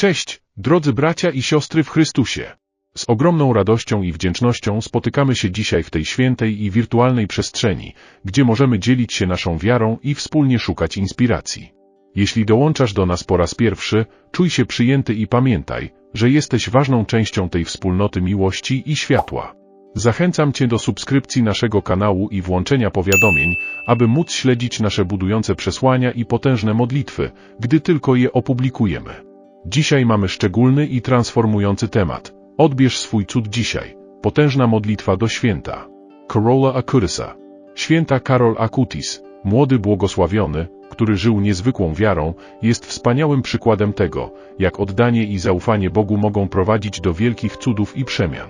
Cześć, drodzy bracia i siostry w Chrystusie. Z ogromną radością i wdzięcznością spotykamy się dzisiaj w tej świętej i wirtualnej przestrzeni, gdzie możemy dzielić się naszą wiarą i wspólnie szukać inspiracji. Jeśli dołączasz do nas po raz pierwszy, czuj się przyjęty i pamiętaj, że jesteś ważną częścią tej wspólnoty miłości i światła. Zachęcam Cię do subskrypcji naszego kanału i włączenia powiadomień, aby móc śledzić nasze budujące przesłania i potężne modlitwy, gdy tylko je opublikujemy. Dzisiaj mamy szczególny i transformujący temat. Odbierz swój cud dzisiaj. Potężna modlitwa do święta. Karola Akutisa. Święta Karol Akutis, młody błogosławiony, który żył niezwykłą wiarą, jest wspaniałym przykładem tego, jak oddanie i zaufanie Bogu mogą prowadzić do wielkich cudów i przemian.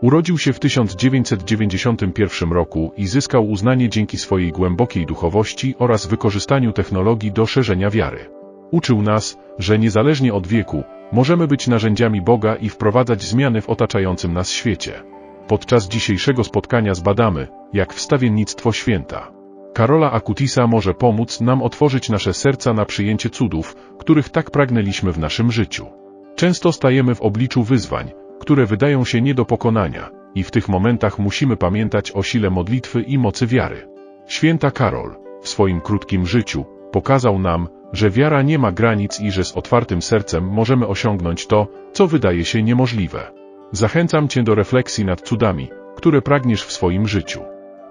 Urodził się w 1991 roku i zyskał uznanie dzięki swojej głębokiej duchowości oraz wykorzystaniu technologii do szerzenia wiary. Uczył nas, że niezależnie od wieku, możemy być narzędziami Boga i wprowadzać zmiany w otaczającym nas świecie. Podczas dzisiejszego spotkania zbadamy, jak wstawiennictwo święta. Karola Akutisa może pomóc nam otworzyć nasze serca na przyjęcie cudów, których tak pragnęliśmy w naszym życiu. Często stajemy w obliczu wyzwań, które wydają się nie do pokonania, i w tych momentach musimy pamiętać o sile modlitwy i mocy wiary. Święta Karol, w swoim krótkim życiu, pokazał nam, że wiara nie ma granic i że z otwartym sercem możemy osiągnąć to, co wydaje się niemożliwe. Zachęcam Cię do refleksji nad cudami, które pragniesz w swoim życiu.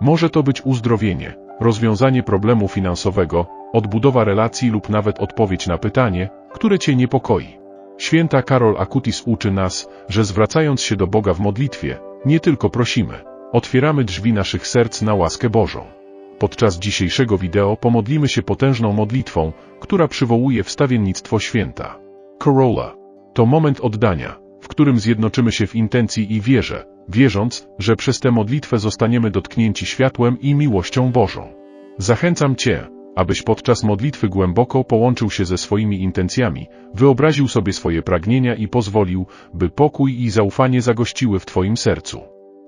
Może to być uzdrowienie, rozwiązanie problemu finansowego, odbudowa relacji lub nawet odpowiedź na pytanie, które Cię niepokoi. Święta Karol Akutis uczy nas, że zwracając się do Boga w modlitwie, nie tylko prosimy, otwieramy drzwi naszych serc na łaskę Bożą. Podczas dzisiejszego wideo pomodlimy się potężną modlitwą, która przywołuje wstawiennictwo święta. Corolla. To moment oddania, w którym zjednoczymy się w intencji i wierze, wierząc, że przez tę modlitwę zostaniemy dotknięci światłem i miłością Bożą. Zachęcam Cię, abyś podczas modlitwy głęboko połączył się ze swoimi intencjami, wyobraził sobie swoje pragnienia i pozwolił, by pokój i zaufanie zagościły w Twoim sercu.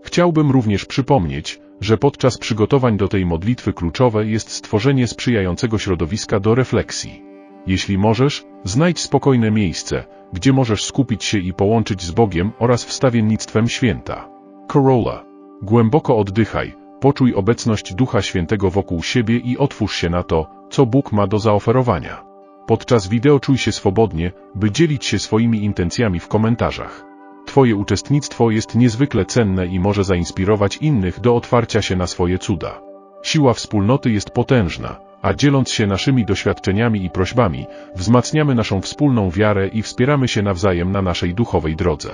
Chciałbym również przypomnieć, że podczas przygotowań do tej modlitwy kluczowe jest stworzenie sprzyjającego środowiska do refleksji. Jeśli możesz, znajdź spokojne miejsce, gdzie możesz skupić się i połączyć z Bogiem oraz wstawiennictwem święta. Corolla. Głęboko oddychaj, poczuj obecność Ducha Świętego wokół siebie i otwórz się na to, co Bóg ma do zaoferowania. Podczas wideo czuj się swobodnie, by dzielić się swoimi intencjami w komentarzach. Twoje uczestnictwo jest niezwykle cenne i może zainspirować innych do otwarcia się na swoje cuda. Siła wspólnoty jest potężna, a dzieląc się naszymi doświadczeniami i prośbami, wzmacniamy naszą wspólną wiarę i wspieramy się nawzajem na naszej duchowej drodze.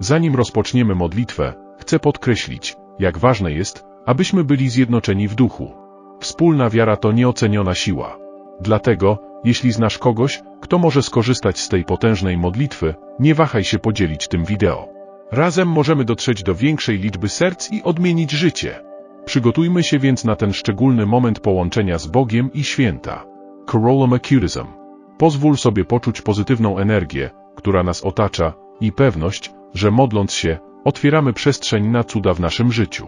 Zanim rozpoczniemy modlitwę, chcę podkreślić, jak ważne jest, abyśmy byli zjednoczeni w duchu. Wspólna wiara to nieoceniona siła. Dlatego, jeśli znasz kogoś, kto może skorzystać z tej potężnej modlitwy, nie wahaj się podzielić tym wideo. Razem możemy dotrzeć do większej liczby serc i odmienić życie. Przygotujmy się więc na ten szczególny moment połączenia z Bogiem i święta. Corolla Macutism. Pozwól sobie poczuć pozytywną energię, która nas otacza, i pewność, że modląc się, otwieramy przestrzeń na cuda w naszym życiu.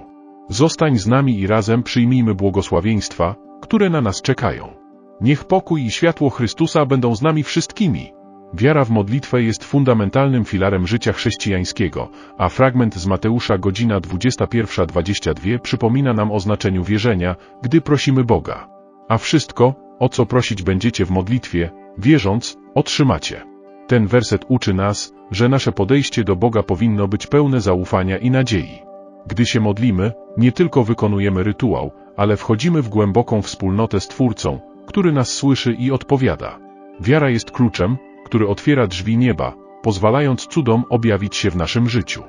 Zostań z nami i razem przyjmijmy błogosławieństwa, które na nas czekają. Niech pokój i światło Chrystusa będą z nami wszystkimi. Wiara w modlitwę jest fundamentalnym filarem życia chrześcijańskiego, a fragment z Mateusza godzina 21.22 przypomina nam o znaczeniu wierzenia, gdy prosimy Boga. A wszystko, o co prosić będziecie w modlitwie, wierząc, otrzymacie. Ten werset uczy nas, że nasze podejście do Boga powinno być pełne zaufania i nadziei. Gdy się modlimy, nie tylko wykonujemy rytuał, ale wchodzimy w głęboką wspólnotę z Twórcą, który nas słyszy i odpowiada. Wiara jest kluczem, który otwiera drzwi nieba, pozwalając cudom objawić się w naszym życiu.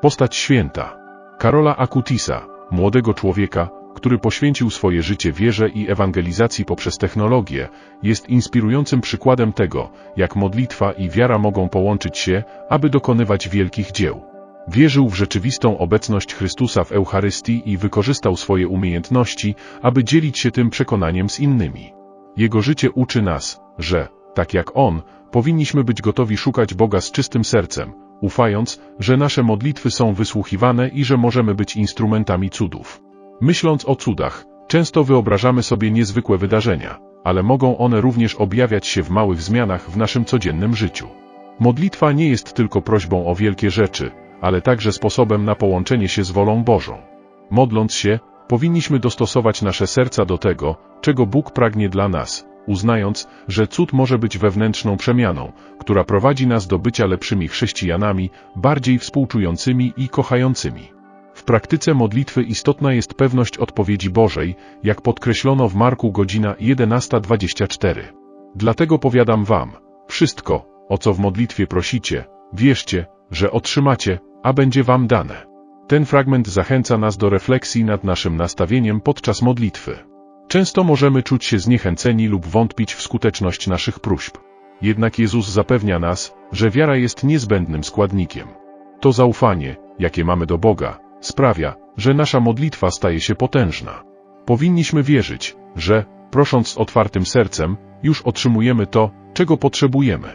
Postać święta. Karola Akutisa, młodego człowieka, który poświęcił swoje życie wierze i ewangelizacji poprzez technologię, jest inspirującym przykładem tego, jak modlitwa i wiara mogą połączyć się, aby dokonywać wielkich dzieł. Wierzył w rzeczywistą obecność Chrystusa w Eucharystii i wykorzystał swoje umiejętności, aby dzielić się tym przekonaniem z innymi. Jego życie uczy nas, że, tak jak On, powinniśmy być gotowi szukać Boga z czystym sercem, ufając, że nasze modlitwy są wysłuchiwane i że możemy być instrumentami cudów. Myśląc o cudach, często wyobrażamy sobie niezwykłe wydarzenia, ale mogą one również objawiać się w małych zmianach w naszym codziennym życiu. Modlitwa nie jest tylko prośbą o wielkie rzeczy, ale także sposobem na połączenie się z wolą Bożą. Modląc się, powinniśmy dostosować nasze serca do tego, czego Bóg pragnie dla nas, uznając, że cud może być wewnętrzną przemianą, która prowadzi nas do bycia lepszymi chrześcijanami, bardziej współczującymi i kochającymi. W praktyce modlitwy istotna jest pewność odpowiedzi Bożej, jak podkreślono w Marku godzina 11.24. Dlatego powiadam wam, wszystko, o co w modlitwie prosicie, wierzcie, że otrzymacie, a będzie wam dane. Ten fragment zachęca nas do refleksji nad naszym nastawieniem podczas modlitwy. Często możemy czuć się zniechęceni lub wątpić w skuteczność naszych próśb. Jednak Jezus zapewnia nas, że wiara jest niezbędnym składnikiem. To zaufanie, jakie mamy do Boga, sprawia, że nasza modlitwa staje się potężna. Powinniśmy wierzyć, że, prosząc z otwartym sercem, już otrzymujemy to, czego potrzebujemy.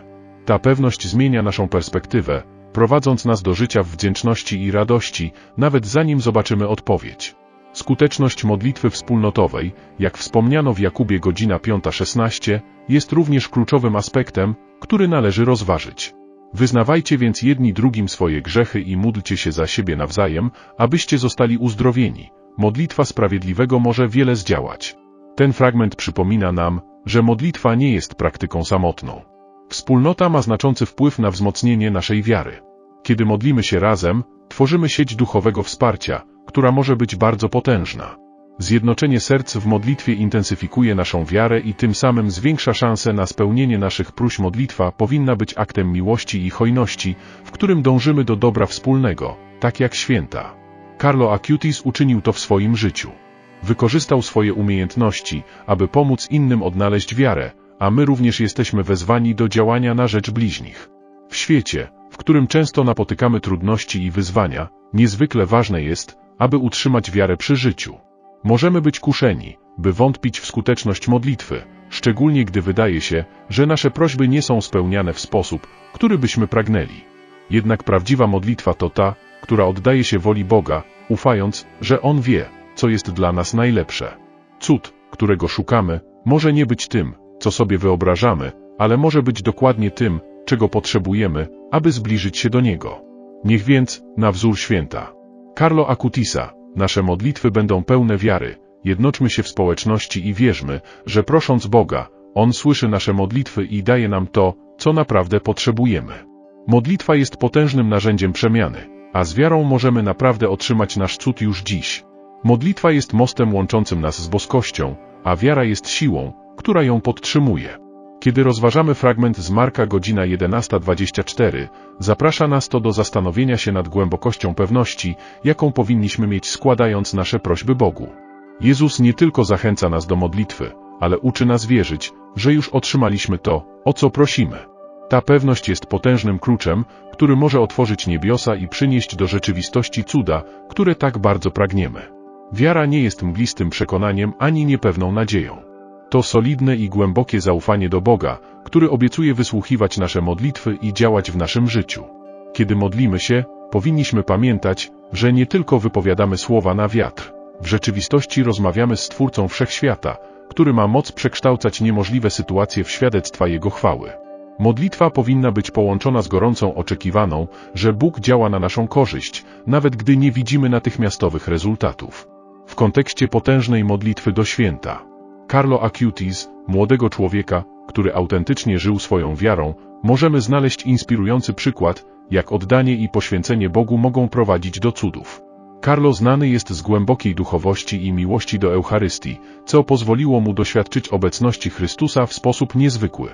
Ta pewność zmienia naszą perspektywę, prowadząc nas do życia w wdzięczności i radości, nawet zanim zobaczymy odpowiedź. Skuteczność modlitwy wspólnotowej, jak wspomniano w Jakubie godzina 5.16, jest również kluczowym aspektem, który należy rozważyć. Wyznawajcie więc jedni drugim swoje grzechy i módlcie się za siebie nawzajem, abyście zostali uzdrowieni. Modlitwa sprawiedliwego może wiele zdziałać. Ten fragment przypomina nam, że modlitwa nie jest praktyką samotną. Wspólnota ma znaczący wpływ na wzmocnienie naszej wiary. Kiedy modlimy się razem, tworzymy sieć duchowego wsparcia, która może być bardzo potężna. Zjednoczenie serc w modlitwie intensyfikuje naszą wiarę i tym samym zwiększa szanse na spełnienie naszych próśb. Modlitwa powinna być aktem miłości i hojności, w którym dążymy do dobra wspólnego, tak jak święta. Carlo Acutis uczynił to w swoim życiu. Wykorzystał swoje umiejętności, aby pomóc innym odnaleźć wiarę, a my również jesteśmy wezwani do działania na rzecz bliźnich. W świecie, w którym często napotykamy trudności i wyzwania, niezwykle ważne jest, aby utrzymać wiarę przy życiu. Możemy być kuszeni, by wątpić w skuteczność modlitwy, szczególnie gdy wydaje się, że nasze prośby nie są spełniane w sposób, który byśmy pragnęli. Jednak prawdziwa modlitwa to ta, która oddaje się woli Boga, ufając, że On wie, co jest dla nas najlepsze. Cud, którego szukamy, może nie być tym, co sobie wyobrażamy, ale może być dokładnie tym, czego potrzebujemy, aby zbliżyć się do Niego. Niech więc, na wzór święta. Carlo Acutisa, nasze modlitwy będą pełne wiary, jednoczmy się w społeczności i wierzmy, że prosząc Boga, On słyszy nasze modlitwy i daje nam to, co naprawdę potrzebujemy. Modlitwa jest potężnym narzędziem przemiany, a z wiarą możemy naprawdę otrzymać nasz cud już dziś. Modlitwa jest mostem łączącym nas z boskością, a wiara jest siłą, która ją podtrzymuje. Kiedy rozważamy fragment z Marka godzina 11.24, zaprasza nas to do zastanowienia się nad głębokością pewności, jaką powinniśmy mieć składając nasze prośby Bogu. Jezus nie tylko zachęca nas do modlitwy, ale uczy nas wierzyć, że już otrzymaliśmy to, o co prosimy. Ta pewność jest potężnym kluczem, który może otworzyć niebiosa i przynieść do rzeczywistości cuda, które tak bardzo pragniemy. Wiara nie jest mglistym przekonaniem ani niepewną nadzieją. To solidne i głębokie zaufanie do Boga, który obiecuje wysłuchiwać nasze modlitwy i działać w naszym życiu. Kiedy modlimy się, powinniśmy pamiętać, że nie tylko wypowiadamy słowa na wiatr. W rzeczywistości rozmawiamy z Stwórcą Wszechświata, który ma moc przekształcać niemożliwe sytuacje w świadectwa Jego chwały. Modlitwa powinna być połączona z gorącą oczekiwaną, że Bóg działa na naszą korzyść, nawet gdy nie widzimy natychmiastowych rezultatów. W kontekście potężnej modlitwy do święta, Carlo Acutis, młodego człowieka, który autentycznie żył swoją wiarą, możemy znaleźć inspirujący przykład, jak oddanie i poświęcenie Bogu mogą prowadzić do cudów. Carlo znany jest z głębokiej duchowości i miłości do Eucharystii, co pozwoliło mu doświadczyć obecności Chrystusa w sposób niezwykły.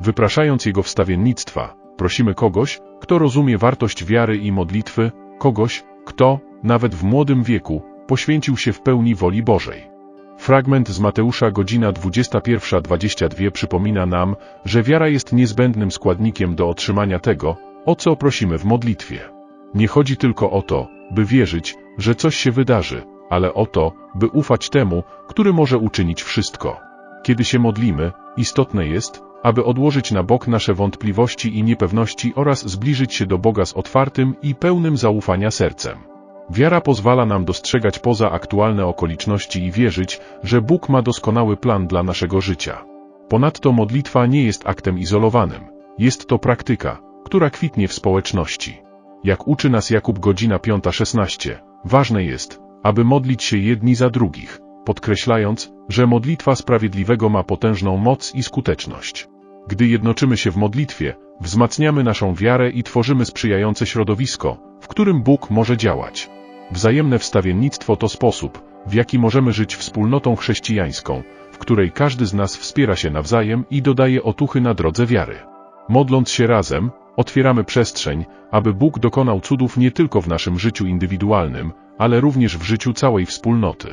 Wypraszając jego wstawiennictwa, prosimy kogoś, kto rozumie wartość wiary i modlitwy, kogoś, kto, nawet w młodym wieku, poświęcił się w pełni woli Bożej. Fragment z Mateusza godzina 21.22 przypomina nam, że wiara jest niezbędnym składnikiem do otrzymania tego, o co prosimy w modlitwie. Nie chodzi tylko o to, by wierzyć, że coś się wydarzy, ale o to, by ufać temu, który może uczynić wszystko. Kiedy się modlimy, istotne jest, aby odłożyć na bok nasze wątpliwości i niepewności oraz zbliżyć się do Boga z otwartym i pełnym zaufania sercem. Wiara pozwala nam dostrzegać poza aktualne okoliczności i wierzyć, że Bóg ma doskonały plan dla naszego życia. Ponadto modlitwa nie jest aktem izolowanym. Jest to praktyka, która kwitnie w społeczności. Jak uczy nas Jakub godzina 5.16, ważne jest, aby modlić się jedni za drugich, podkreślając, że modlitwa sprawiedliwego ma potężną moc i skuteczność. Gdy jednoczymy się w modlitwie, wzmacniamy naszą wiarę i tworzymy sprzyjające środowisko, w którym Bóg może działać. Wzajemne wstawiennictwo to sposób, w jaki możemy żyć wspólnotą chrześcijańską, w której każdy z nas wspiera się nawzajem i dodaje otuchy na drodze wiary. Modląc się razem, otwieramy przestrzeń, aby Bóg dokonał cudów nie tylko w naszym życiu indywidualnym, ale również w życiu całej wspólnoty.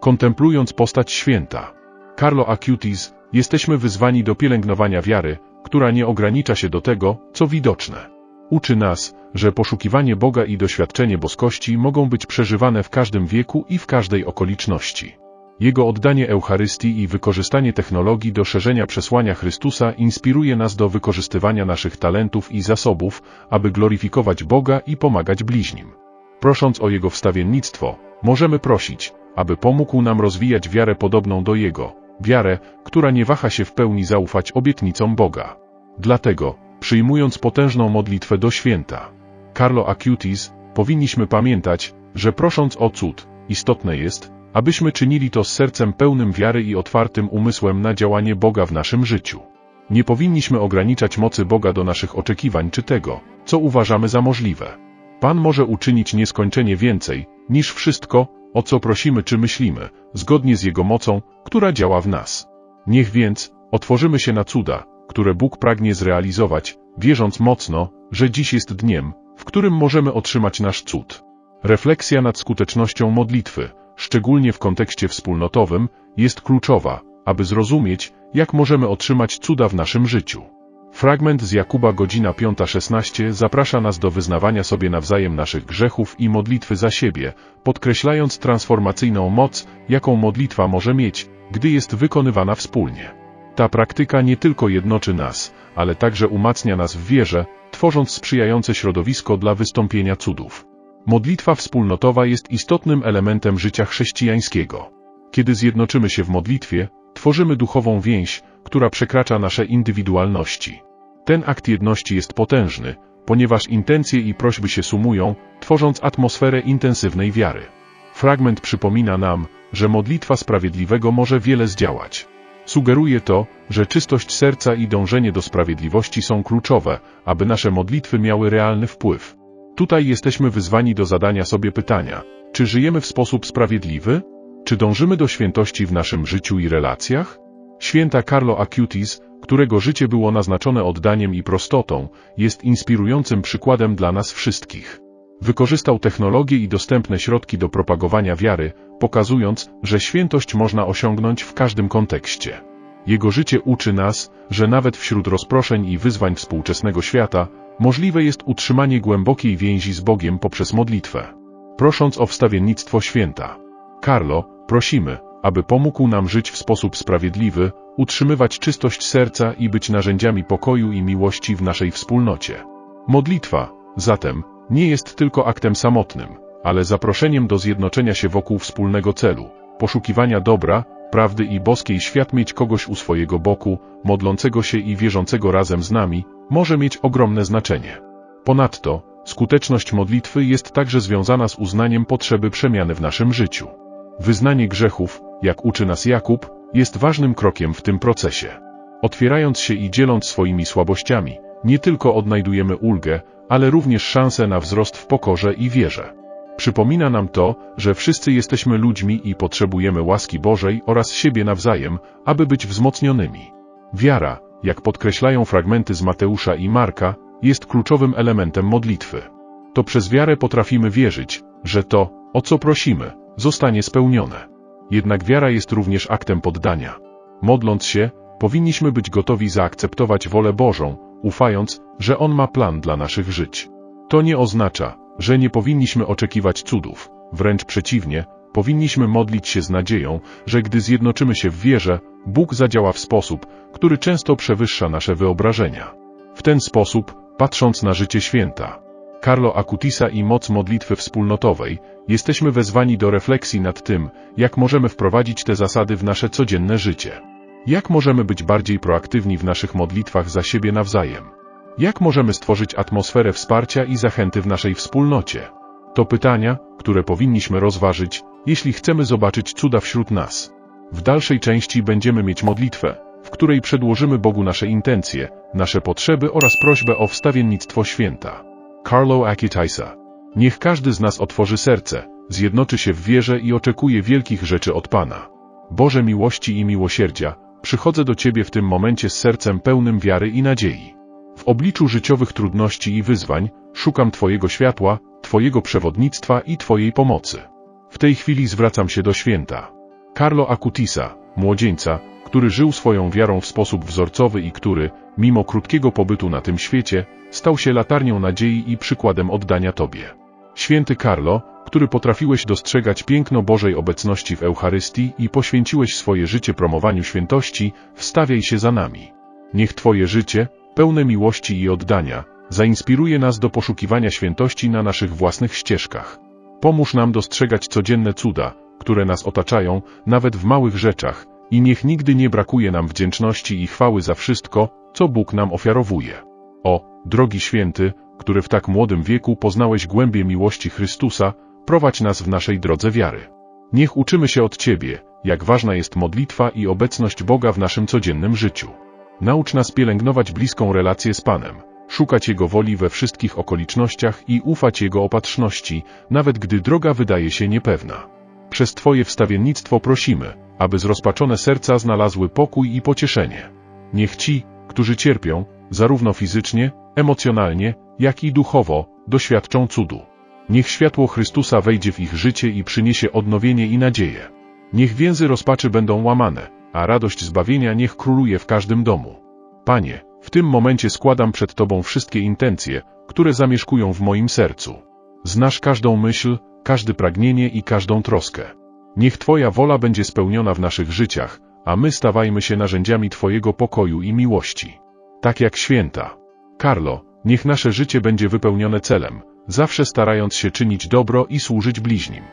Kontemplując postać święta, Carlo Acutis, jesteśmy wyzwani do pielęgnowania wiary, która nie ogranicza się do tego, co widoczne. Uczy nas, że poszukiwanie Boga i doświadczenie boskości mogą być przeżywane w każdym wieku i w każdej okoliczności. Jego oddanie Eucharystii i wykorzystanie technologii do szerzenia przesłania Chrystusa inspiruje nas do wykorzystywania naszych talentów i zasobów, aby gloryfikować Boga i pomagać bliźnim. Prosząc o Jego wstawiennictwo, możemy prosić, aby pomógł nam rozwijać wiarę podobną do Jego, wiarę, która nie waha się w pełni zaufać obietnicom Boga. Dlatego, przyjmując potężną modlitwę do święta, Carlo Acutis, powinniśmy pamiętać, że prosząc o cud, istotne jest, abyśmy czynili to z sercem pełnym wiary i otwartym umysłem na działanie Boga w naszym życiu. Nie powinniśmy ograniczać mocy Boga do naszych oczekiwań czy tego, co uważamy za możliwe. Pan może uczynić nieskończenie więcej, niż wszystko, o co prosimy czy myślimy, zgodnie z Jego mocą, która działa w nas. Niech więc, otworzymy się na cuda, które Bóg pragnie zrealizować, wierząc mocno, że dziś jest dniem, w którym możemy otrzymać nasz cud. Refleksja nad skutecznością modlitwy, szczególnie w kontekście wspólnotowym, jest kluczowa, aby zrozumieć, jak możemy otrzymać cuda w naszym życiu. Fragment z Jakuba godzina 5.16 zaprasza nas do wyznawania sobie nawzajem naszych grzechów i modlitwy za siebie, podkreślając transformacyjną moc, jaką modlitwa może mieć, gdy jest wykonywana wspólnie. Ta praktyka nie tylko jednoczy nas, ale także umacnia nas w wierze, tworząc sprzyjające środowisko dla wystąpienia cudów. Modlitwa wspólnotowa jest istotnym elementem życia chrześcijańskiego. Kiedy zjednoczymy się w modlitwie, tworzymy duchową więź, która przekracza nasze indywidualności. Ten akt jedności jest potężny, ponieważ intencje i prośby się sumują, tworząc atmosferę intensywnej wiary. Fragment przypomina nam, że modlitwa sprawiedliwego może wiele zdziałać. Sugeruje to, że czystość serca i dążenie do sprawiedliwości są kluczowe, aby nasze modlitwy miały realny wpływ. Tutaj jesteśmy wyzwani do zadania sobie pytania, czy żyjemy w sposób sprawiedliwy? Czy dążymy do świętości w naszym życiu i relacjach? Święta Carlo Acutis, którego życie było naznaczone oddaniem i prostotą, jest inspirującym przykładem dla nas wszystkich. Wykorzystał technologię i dostępne środki do propagowania wiary, pokazując, że świętość można osiągnąć w każdym kontekście. Jego życie uczy nas, że nawet wśród rozproszeń i wyzwań współczesnego świata, możliwe jest utrzymanie głębokiej więzi z Bogiem poprzez modlitwę. Prosząc o wstawiennictwo święta. Carlo, prosimy, aby pomógł nam żyć w sposób sprawiedliwy, utrzymywać czystość serca i być narzędziami pokoju i miłości w naszej wspólnocie. Modlitwa, zatem, nie jest tylko aktem samotnym, ale zaproszeniem do zjednoczenia się wokół wspólnego celu, poszukiwania dobra, prawdy i boskiej świat mieć kogoś u swojego boku, modlącego się i wierzącego razem z nami, może mieć ogromne znaczenie. Ponadto, skuteczność modlitwy jest także związana z uznaniem potrzeby przemiany w naszym życiu. Wyznanie grzechów, jak uczy nas Jakub, jest ważnym krokiem w tym procesie. Otwierając się i dzieląc swoimi słabościami, nie tylko odnajdujemy ulgę, ale również szansę na wzrost w pokorze i wierze. Przypomina nam to, że wszyscy jesteśmy ludźmi i potrzebujemy łaski Bożej oraz siebie nawzajem, aby być wzmocnionymi. Wiara, jak podkreślają fragmenty z Mateusza i Marka, jest kluczowym elementem modlitwy. To przez wiarę potrafimy wierzyć, że to, o co prosimy, zostanie spełnione. Jednak wiara jest również aktem poddania. Modląc się, powinniśmy być gotowi zaakceptować wolę Bożą, ufając, że On ma plan dla naszych żyć. To nie oznacza, że nie powinniśmy oczekiwać cudów, wręcz przeciwnie, powinniśmy modlić się z nadzieją, że gdy zjednoczymy się w wierze, Bóg zadziała w sposób, który często przewyższa nasze wyobrażenia. W ten sposób, patrząc na życie święta, Carlo Acutisa i moc modlitwy wspólnotowej, jesteśmy wezwani do refleksji nad tym, jak możemy wprowadzić te zasady w nasze codzienne życie. Jak możemy być bardziej proaktywni w naszych modlitwach za siebie nawzajem? Jak możemy stworzyć atmosferę wsparcia i zachęty w naszej wspólnocie? To pytania, które powinniśmy rozważyć, jeśli chcemy zobaczyć cuda wśród nas. W dalszej części będziemy mieć modlitwę, w której przedłożymy Bogu nasze intencje, nasze potrzeby oraz prośbę o wstawiennictwo święta. Carlo Akitaisa. Niech każdy z nas otworzy serce, zjednoczy się w wierze i oczekuje wielkich rzeczy od Pana. Boże miłości i miłosierdzia, przychodzę do Ciebie w tym momencie z sercem pełnym wiary i nadziei. W obliczu życiowych trudności i wyzwań, szukam Twojego światła, Twojego przewodnictwa i Twojej pomocy. W tej chwili zwracam się do święta. Carlo Acutisa, młodzieńca, który żył swoją wiarą w sposób wzorcowy i który, mimo krótkiego pobytu na tym świecie, stał się latarnią nadziei i przykładem oddania Tobie. Święty Carlo, który potrafiłeś dostrzegać piękno Bożej obecności w Eucharystii i poświęciłeś swoje życie promowaniu świętości, wstawiaj się za nami. Niech Twoje życie, pełne miłości i oddania, zainspiruje nas do poszukiwania świętości na naszych własnych ścieżkach. Pomóż nam dostrzegać codzienne cuda, które nas otaczają, nawet w małych rzeczach, i niech nigdy nie brakuje nam wdzięczności i chwały za wszystko, co Bóg nam ofiarowuje. O, drogi święty, który w tak młodym wieku poznałeś głębie miłości Chrystusa, prowadź nas w naszej drodze wiary. Niech uczymy się od Ciebie, jak ważna jest modlitwa i obecność Boga w naszym codziennym życiu. Naucz nas pielęgnować bliską relację z Panem, szukać Jego woli we wszystkich okolicznościach i ufać Jego opatrzności, nawet gdy droga wydaje się niepewna. Przez Twoje wstawiennictwo prosimy, aby zrozpaczone serca znalazły pokój i pocieszenie. Niech ci, którzy cierpią, zarówno fizycznie, emocjonalnie, jak i duchowo, doświadczą cudu. Niech światło Chrystusa wejdzie w ich życie i przyniesie odnowienie i nadzieję. Niech więzy rozpaczy będą łamane, a radość zbawienia niech króluje w każdym domu. Panie, w tym momencie składam przed Tobą wszystkie intencje, które zamieszkują w moim sercu. Znasz każdą myśl, każde pragnienie i każdą troskę. Niech Twoja wola będzie spełniona w naszych życiach, a my stawajmy się narzędziami Twojego pokoju i miłości. Tak jak święta. Karlo, niech nasze życie będzie wypełnione celem, zawsze starając się czynić dobro i służyć bliźnim.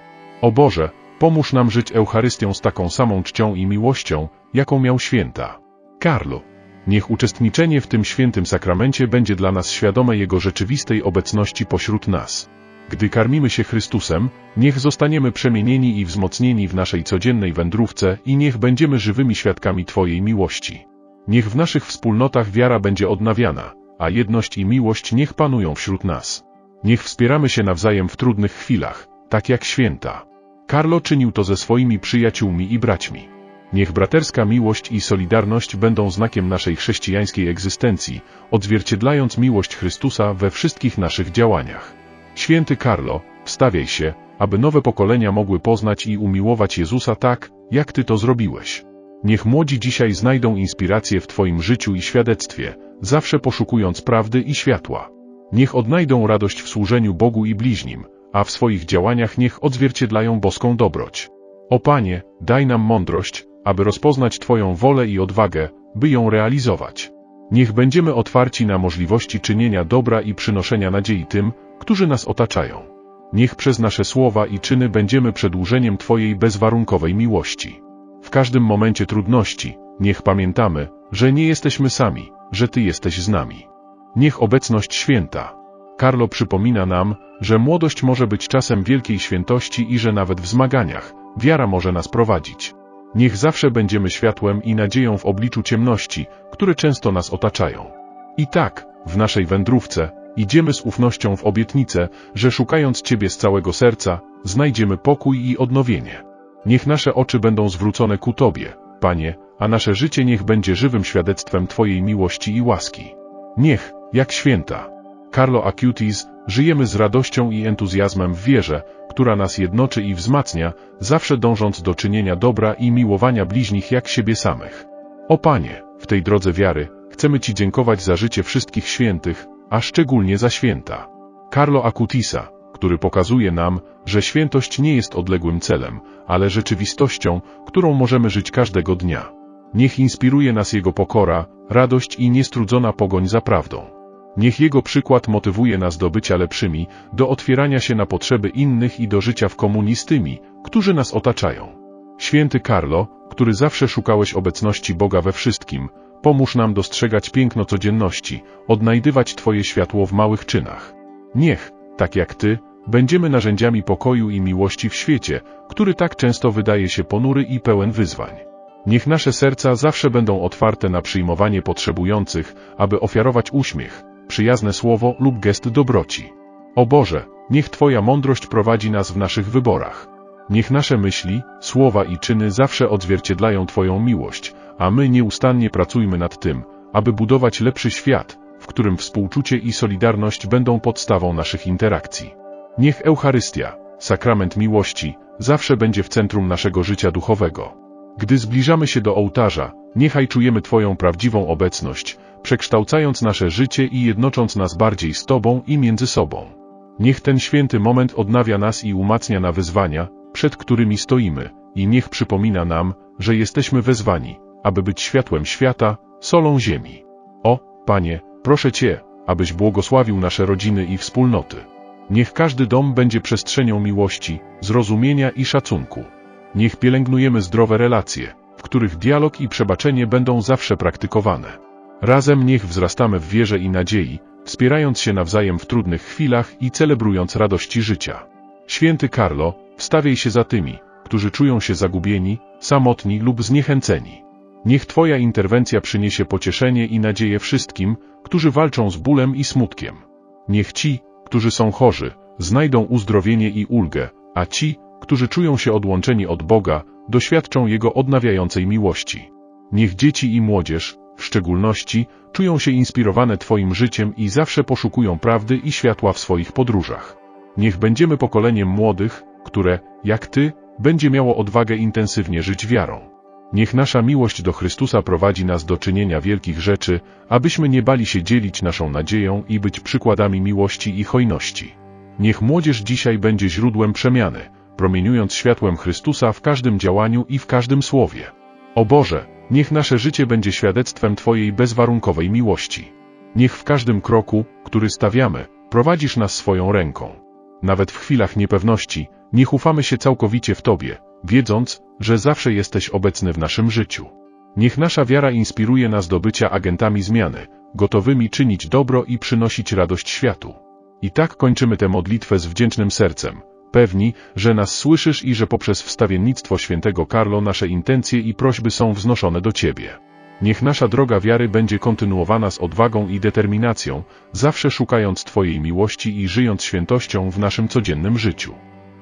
O Boże, pomóż nam żyć Eucharystią z taką samą czcią i miłością, jaką miał święta. Karlo, niech uczestniczenie w tym świętym sakramencie będzie dla nas świadome Jego rzeczywistej obecności pośród nas. Gdy karmimy się Chrystusem, niech zostaniemy przemienieni i wzmocnieni w naszej codziennej wędrówce i niech będziemy żywymi świadkami Twojej miłości. Niech w naszych wspólnotach wiara będzie odnawiana, a jedność i miłość niech panują wśród nas. Niech wspieramy się nawzajem w trudnych chwilach, tak jak święta. Karlo czynił to ze swoimi przyjaciółmi i braćmi. Niech braterska miłość i solidarność będą znakiem naszej chrześcijańskiej egzystencji, odzwierciedlając miłość Chrystusa we wszystkich naszych działaniach. Święty Karlo, wstawiaj się, aby nowe pokolenia mogły poznać i umiłować Jezusa tak, jak Ty to zrobiłeś. Niech młodzi dzisiaj znajdą inspirację w Twoim życiu i świadectwie, zawsze poszukując prawdy i światła. Niech odnajdą radość w służeniu Bogu i bliźnim, a w swoich działaniach niech odzwierciedlają boską dobroć. O Panie, daj nam mądrość, aby rozpoznać Twoją wolę i odwagę, by ją realizować. Niech będziemy otwarci na możliwości czynienia dobra i przynoszenia nadziei tym, którzy nas otaczają. Niech przez nasze słowa i czyny będziemy przedłużeniem Twojej bezwarunkowej miłości. W każdym momencie trudności, niech pamiętamy, że nie jesteśmy sami, że Ty jesteś z nami. Niech obecność święta. Karlo przypomina nam, że młodość może być czasem wielkiej świętości i że nawet w zmaganiach, wiara może nas prowadzić. Niech zawsze będziemy światłem i nadzieją w obliczu ciemności, które często nas otaczają. I tak, w naszej wędrówce, idziemy z ufnością w obietnicę, że szukając Ciebie z całego serca, znajdziemy pokój i odnowienie. Niech nasze oczy będą zwrócone ku Tobie, Panie, a nasze życie niech będzie żywym świadectwem Twojej miłości i łaski. Niech, jak święta. Carlo Acutis, żyjemy z radością i entuzjazmem w wierze, która nas jednoczy i wzmacnia, zawsze dążąc do czynienia dobra i miłowania bliźnich jak siebie samych. O Panie, w tej drodze wiary, chcemy Ci dziękować za życie wszystkich świętych, a szczególnie za święta. Carlo Acutisa, który pokazuje nam, że świętość nie jest odległym celem, ale rzeczywistością, którą możemy żyć każdego dnia. Niech inspiruje nas Jego pokora, radość i niestrudzona pogoń za prawdą. Niech Jego przykład motywuje nas do bycia lepszymi, do otwierania się na potrzeby innych i do życia w komunii z tymi, którzy nas otaczają. Święty Carlo, który zawsze szukałeś obecności Boga we wszystkim, pomóż nam dostrzegać piękno codzienności, odnajdywać Twoje światło w małych czynach. Niech, tak jak Ty, będziemy narzędziami pokoju i miłości w świecie, który tak często wydaje się ponury i pełen wyzwań. Niech nasze serca zawsze będą otwarte na przyjmowanie potrzebujących, aby ofiarować uśmiech, przyjazne słowo lub gest dobroci. O Boże, niech Twoja mądrość prowadzi nas w naszych wyborach. Niech nasze myśli, słowa i czyny zawsze odzwierciedlają Twoją miłość, a my nieustannie pracujmy nad tym, aby budować lepszy świat, w którym współczucie i solidarność będą podstawą naszych interakcji. Niech Eucharystia, sakrament miłości, zawsze będzie w centrum naszego życia duchowego. Gdy zbliżamy się do ołtarza, niechaj czujemy Twoją prawdziwą obecność, przekształcając nasze życie i jednocząc nas bardziej z Tobą i między sobą. Niech ten święty moment odnawia nas i umacnia na wyzwania, przed którymi stoimy, i niech przypomina nam, że jesteśmy wezwani, aby być światłem świata, solą ziemi. O, Panie, proszę Cię, abyś błogosławił nasze rodziny i wspólnoty. Niech każdy dom będzie przestrzenią miłości, zrozumienia i szacunku. Niech pielęgnujemy zdrowe relacje, w których dialog i przebaczenie będą zawsze praktykowane. Razem niech wzrastamy w wierze i nadziei, wspierając się nawzajem w trudnych chwilach i celebrując radości życia. Święty Karlo, wstawiaj się za tymi, którzy czują się zagubieni, samotni lub zniechęceni. Niech Twoja interwencja przyniesie pocieszenie i nadzieję wszystkim, którzy walczą z bólem i smutkiem. Niech ci, którzy są chorzy, znajdą uzdrowienie i ulgę, a ci, którzy czują się odłączeni od Boga, doświadczą Jego odnawiającej miłości. Niech dzieci i młodzież, w szczególności, czują się inspirowane Twoim życiem i zawsze poszukują prawdy i światła w swoich podróżach. Niech będziemy pokoleniem młodych, które, jak Ty, będzie miało odwagę intensywnie żyć wiarą. Niech nasza miłość do Chrystusa prowadzi nas do czynienia wielkich rzeczy, abyśmy nie bali się dzielić naszą nadzieją i być przykładami miłości i hojności. Niech młodzież dzisiaj będzie źródłem przemiany, promieniując światłem Chrystusa w każdym działaniu i w każdym słowie. O Boże, niech nasze życie będzie świadectwem Twojej bezwarunkowej miłości. Niech w każdym kroku, który stawiamy, prowadzisz nas swoją ręką. Nawet w chwilach niepewności, niech ufamy się całkowicie w Tobie, wiedząc, że zawsze jesteś obecny w naszym życiu. Niech nasza wiara inspiruje nas do bycia agentami zmiany, gotowymi czynić dobro i przynosić radość światu. I tak kończymy tę modlitwę z wdzięcznym sercem, pewni, że nas słyszysz i że poprzez wstawiennictwo świętego Karlo nasze intencje i prośby są wznoszone do Ciebie. Niech nasza droga wiary będzie kontynuowana z odwagą i determinacją, zawsze szukając Twojej miłości i żyjąc świętością w naszym codziennym życiu.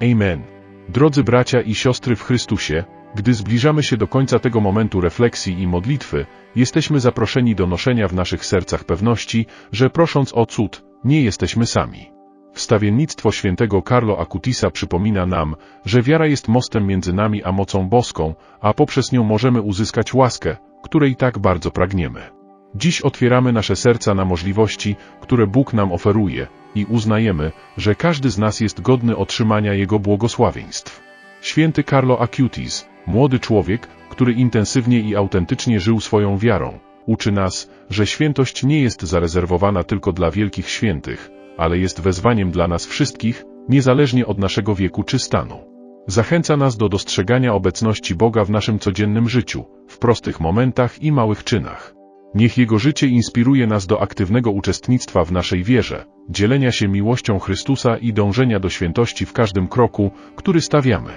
Amen. Drodzy bracia i siostry w Chrystusie, gdy zbliżamy się do końca tego momentu refleksji i modlitwy, jesteśmy zaproszeni do noszenia w naszych sercach pewności, że prosząc o cud, nie jesteśmy sami. Wstawiennictwo świętego Carlo Acutisa przypomina nam, że wiara jest mostem między nami a mocą boską, a poprzez nią możemy uzyskać łaskę, której tak bardzo pragniemy. Dziś otwieramy nasze serca na możliwości, które Bóg nam oferuje i uznajemy, że każdy z nas jest godny otrzymania Jego błogosławieństw. Święty Carlo Acutis, młody człowiek, który intensywnie i autentycznie żył swoją wiarą, uczy nas, że świętość nie jest zarezerwowana tylko dla wielkich świętych, ale jest wezwaniem dla nas wszystkich, niezależnie od naszego wieku czy stanu. Zachęca nas do dostrzegania obecności Boga w naszym codziennym życiu, w prostych momentach i małych czynach. Niech Jego życie inspiruje nas do aktywnego uczestnictwa w naszej wierze, dzielenia się miłością Chrystusa i dążenia do świętości w każdym kroku, który stawiamy.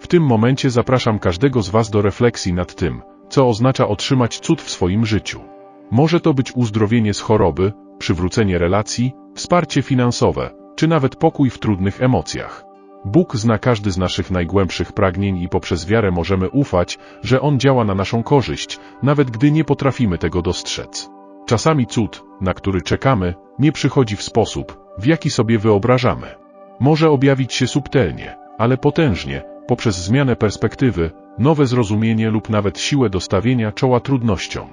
W tym momencie zapraszam każdego z Was do refleksji nad tym, co oznacza otrzymać cud w swoim życiu. Może to być uzdrowienie z choroby, przywrócenie relacji, wsparcie finansowe, czy nawet pokój w trudnych emocjach. Bóg zna każdy z naszych najgłębszych pragnień i poprzez wiarę możemy ufać, że On działa na naszą korzyść, nawet gdy nie potrafimy tego dostrzec. Czasami cud, na który czekamy, nie przychodzi w sposób, w jaki sobie wyobrażamy. Może objawić się subtelnie, ale potężnie, poprzez zmianę perspektywy, nowe zrozumienie lub nawet siłę dostawienia czoła trudnościom.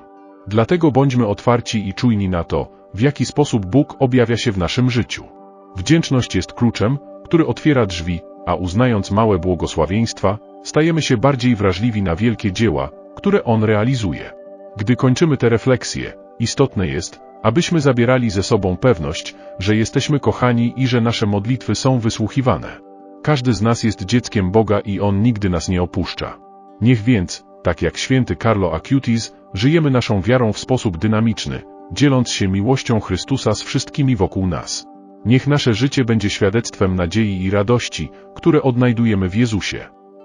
Dlatego bądźmy otwarci i czujni na to, w jaki sposób Bóg objawia się w naszym życiu. Wdzięczność jest kluczem, który otwiera drzwi, a uznając małe błogosławieństwa, stajemy się bardziej wrażliwi na wielkie dzieła, które On realizuje. Gdy kończymy te refleksje, istotne jest, abyśmy zabierali ze sobą pewność, że jesteśmy kochani i że nasze modlitwy są wysłuchiwane. Każdy z nas jest dzieckiem Boga i On nigdy nas nie opuszcza. Niech więc, Tak jak święty Carlo Acutis, żyjemy naszą wiarą w sposób dynamiczny, dzieląc się miłością Chrystusa z wszystkimi wokół nas. Niech nasze życie będzie świadectwem nadziei i radości, które odnajdujemy w Jezusie.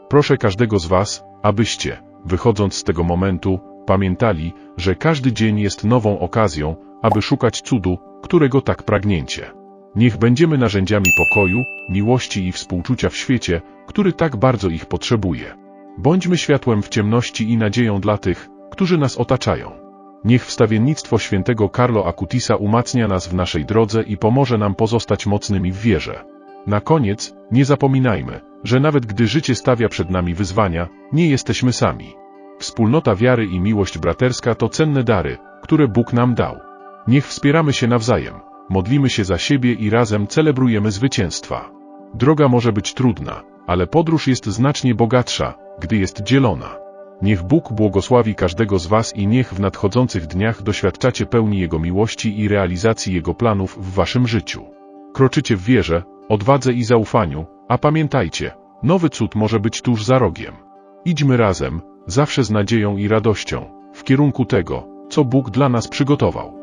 Proszę każdego z Was, abyście, wychodząc z tego momentu, pamiętali, że każdy dzień jest nową okazją, aby szukać cudu, którego tak pragnięcie. Niech będziemy narzędziami pokoju, miłości i współczucia w świecie, który tak bardzo ich potrzebuje. Bądźmy światłem w ciemności i nadzieją dla tych, którzy nas otaczają. Niech wstawiennictwo świętego Carlo Acutisa umacnia nas w naszej drodze i pomoże nam pozostać mocnymi w wierze. Na koniec, nie zapominajmy, że nawet gdy życie stawia przed nami wyzwania, nie jesteśmy sami. Wspólnota wiary i miłość braterska to cenne dary, które Bóg nam dał. Niech wspieramy się nawzajem, modlimy się za siebie i razem celebrujemy zwycięstwa. Droga może być trudna, ale podróż jest znacznie bogatsza, gdy jest dzielona. Niech Bóg błogosławi każdego z Was i niech w nadchodzących dniach doświadczacie pełni Jego miłości i realizacji Jego planów w Waszym życiu. Kroczycie w wierze, odwadze i zaufaniu, a pamiętajcie, nowy cud może być tuż za rogiem. Idźmy razem, zawsze z nadzieją i radością, w kierunku tego, co Bóg dla nas przygotował.